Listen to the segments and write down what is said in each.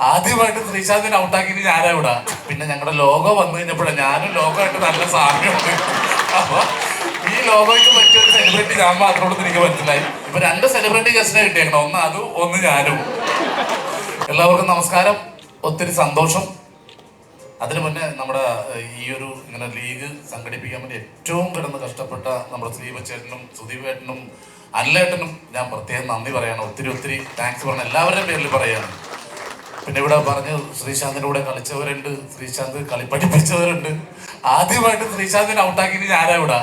ആദ്യമായിട്ട് ശ്രീശാന്തിനെ ഔട്ടാക്കിയിട്ട് ഞാനാ ഇവിടെ. പിന്നെ ഞങ്ങളുടെ ലോഗോ വന്നു കഴിഞ്ഞപ്പോഴാണ് ഞാനും ലോഗോ ആയിട്ട് നല്ല സാമ്യമുണ്ട്. അപ്പൊ ഈ ലോഗോയ്ക്ക് പറ്റിയ ഒരു സെലിബ്രിറ്റി ഞാൻ മാത്രമുള്ളത് എനിക്ക് മനസ്സിലായി. ഇപ്പൊ രണ്ട് സെലിബ്രിറ്റി ഗസ്റ്റിനെ കിട്ടിയേക്കണം. ഒന്ന് അതും ഒന്ന് ഞാനും. എല്ലാവർക്കും നമസ്കാരം. ഒത്തിരി സന്തോഷം. അതിനു മുന്നേ നമ്മുടെ ഈ ഒരു ഇങ്ങനെ ലീഗ് സംഘടിപ്പിക്കാൻ വേണ്ടി ഏറ്റവും കിടന്ന് കഷ്ടപ്പെട്ട നമ്മുടെ ശ്രീവച്ചേട്ടനും സുദീപേട്ടനും അല്ലേട്ടനും ഞാൻ പ്രത്യേകം നന്ദി പറയാണ്. ഒത്തിരി ഒത്തിരി താങ്ക്സ് പറഞ്ഞ എല്ലാവരുടെയും പേരിൽ പറയാണ്. പിന്നെ ഇവിടെ പറഞ്ഞു ശ്രീശാന്തിനൂടെ കൂടെ കളിച്ചവരുണ്ട്. ശ്രീശാന്ത് കളി പഠിപ്പിച്ചവരുണ്ട്. ആദ്യമായിട്ട് ശ്രീശാന്തിനെ ഔട്ടാക്കിയിട്ട് ഞാനാ ഇവിടെ.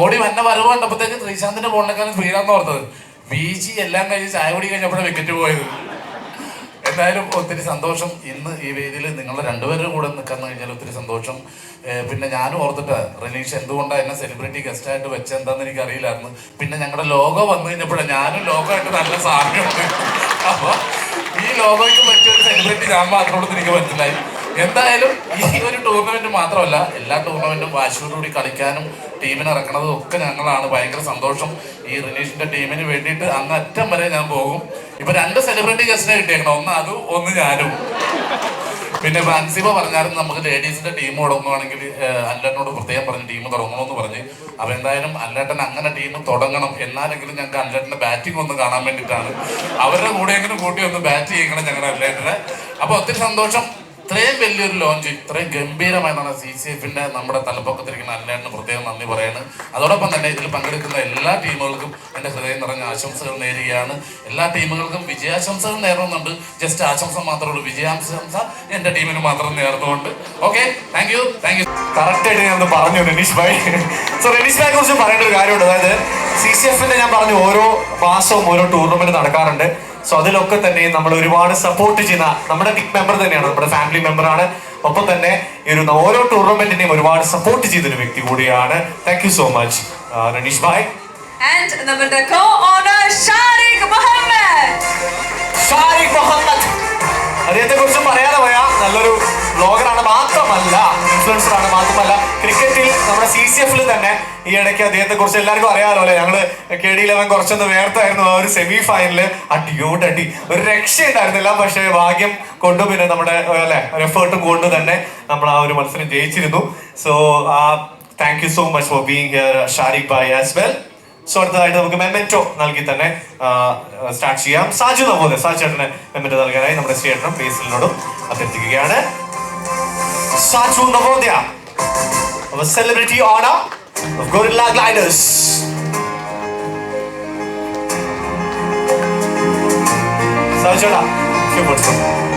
ഓടി വന്ന വരവ് കണ്ടപ്പോഴത്തേക്ക് ശ്രീശാന്തിന്റെ ബോളിനെക്കാളും ശ്രീരാന്ന് ഓർത്തത്. വീശി എല്ലാം കഴിഞ്ഞ് ചായ കുടി കഴിഞ്ഞപ്പോഴാണ് വിക്കറ്റ് പോയത്. എന്തായാലും ഒത്തിരി സന്തോഷം. ഇന്ന് ഈ വേദിയിൽ നിങ്ങളുടെ രണ്ടുപേരുടെ കൂടെ നിൽക്കാൻ കഴിഞ്ഞാൽ ഒത്തിരി സന്തോഷം. പിന്നെ ഞാനും ഓർത്തിട്ട് റിലീഷ് എന്തുകൊണ്ടാണ് എന്നെ സെലിബ്രിറ്റി ഗസ്റ്റ് ആയിട്ട് വെച്ചെന്താന്ന് എനിക്ക് അറിയില്ലായിരുന്നു പിന്നെ ഞങ്ങളുടെ ലോഗോ വന്നു കഴിഞ്ഞപ്പോഴാണ് ഞാനും ലോഗോ ആയിട്ട് നല്ല സാമ്യമുണ്ട്. അപ്പൊ ഈ ലോഗോയ്ക്ക് പറ്റിയ ഒരു സെലിബ്രിറ്റി ഞാൻ മാത്രമുള്ളത് എനിക്ക് മനസ്സിലായി എന്തായാലും ഈ ഒരു ടൂർണമെന്റ് മാത്രമല്ല എല്ലാ ടൂർണമെന്റും വാശിയോടുകൂടി കളിക്കാനും ടീമിന് ഇറക്കണതും ഒക്കെ ഞങ്ങളാണ്. ഭയങ്കര സന്തോഷം. ഈ റിനീഷിന്റെ ടീമിന് വേണ്ടിയിട്ട് അങ്ങ് അറ്റം വരെ ഞാൻ പോകും. ഇപ്പൊ രണ്ട് സെലിബ്രിറ്റി ഗസ്റ്റിനെ കിട്ടിയേക്കണം. ഒന്ന് അതും ഒന്ന് ഞാനും. പിന്നെ ഫ്രാൻസിമ പറഞ്ഞാലും നമുക്ക് ലേഡീസിന്റെ ടീം തുടങ്ങുവാണെങ്കിൽ അല്ലേട്ടനോട് പ്രത്യേകം പറഞ്ഞ് ടീം തുടങ്ങണമെന്ന് പറഞ്ഞ്. അപ്പൊ എന്തായാലും അല്ലേട്ടൻ അങ്ങനെ ടീം തുടങ്ങണം. എന്നാലെങ്കിലും ഞങ്ങൾക്ക് അല്ലേട്ടന്റെ ബാറ്റിംഗ് ഒന്ന് കാണാൻ വേണ്ടിയിട്ടാണ്. അവരുടെ കൂടെയെങ്കിലും കൂട്ടി ഒന്ന് ബാറ്റ് ചെയ്യണം ഞങ്ങളുടെ അല്ലേട്ടനെ. അപ്പൊ ഒത്തിരി സന്തോഷം. ഇത്രയും വലിയൊരു ലോഞ്ച് ഇത്രയും ഗംഭീരമായിട്ടാണ് സി സി എഫിന്റെ നമ്മുടെ തലപ്പൊക്കത്തിരിക്കുന്ന അല്ലേട്ടന് പ്രത്യേകം നന്ദി പറയാണ്. അതോടൊപ്പം തന്നെ ഇതിൽ പങ്കെടുക്കുന്ന എല്ലാ ടീമുകൾക്കും എന്റെ ഹൃദയം നിറഞ്ഞ ആശംസകൾ നേരുകയാണ്. എല്ലാ ടീമുകൾക്കും വിജയാശംസകൾ നേരുന്നുണ്ട് ജസ്റ്റ് ആശംസ മാത്രമേ വിജയാശംസ എന്റെ ടീമിന് മാത്രം നേർന്നുകൊണ്ട്. Okay thank you thank you കറക്റ്റായിട്ട് ഞാൻ പറഞ്ഞു രനീഷ് ഭായ്. സോ രനീഷ് ഭായിയെ കുറിച്ച് പറയേണ്ട ഒരു കാര്യമുണ്ട്. അതായത് സി സി എഫിന്റെ ഞാൻ പറഞ്ഞു ഓരോ മാസവും ഓരോ ടൂർണമെന്റ് നടക്കാറുണ്ട്. സോ അതിലൊക്കെ തന്നെ നമ്മൾ ഒരുപാട് സപ്പോർട്ട് ചെയ്യുന്ന നമ്മുടെ ബിഗ് മെമ്പർ തന്നെയാണ് നമ്മുടെ ഫാമിലി മെമ്പറാണ് ഒപ്പം തന്നെ ഈ ഒരു ഓരോ ടൂർണമെന്റിനെയും ഒരുപാട് സപ്പോർട്ട് ചെയ്തൊരു വ്യക്തി കൂടിയാണ്. Thank you so much Ranish bhai and നമ്മുടെ കോ ഓണർ ഷാരിഖ് മുഹമ്മദ് ഷാരിഖ് മുഹമ്മദ് അദ്ദേഹത്തെ കുറിച്ച് പറയാതെ ഈ ഇടയ്ക്ക് അദ്ദേഹത്തെ കുറിച്ച് എല്ലാവർക്കും അറിയാമല്ലോ അല്ലെ? ഞങ്ങൾ കെ ഡി ഇലവൻ കുറച്ചൊന്ന് വേർത്തായിരുന്നു ആ ഒരു സെമി ഫൈനലിൽ അടി. ഒരു രക്ഷയുണ്ടായിരുന്നില്ല പക്ഷേ ഭാഗ്യം കൊണ്ടു. പിന്നെ നമ്മുടെ അല്ലെ ഒരു എഫേർട്ടും കൊണ്ട് തന്നെ നമ്മൾ ആ ഒരു മത്സരം ജയിച്ചിരുന്നു. സോ ആ thank you so much for being here Shariq bhai as well so അടുത്തതായിട്ട് നമുക്ക് മെമെന്റോ നൽകി തന്നെ സ്റ്റാർട്ട് ചെയ്യാം. സാജു നവോദയ സാജു ചേട്ടന് മെമെന്റോ നൽകാനായി നമ്മുടെ ചേട്ടനും ബേസിലിനോടും അഭ്യർത്ഥിക്കുകയാണ്. Saju Navodaya celebrity owner of Gorilla Gliders. Sajala, few words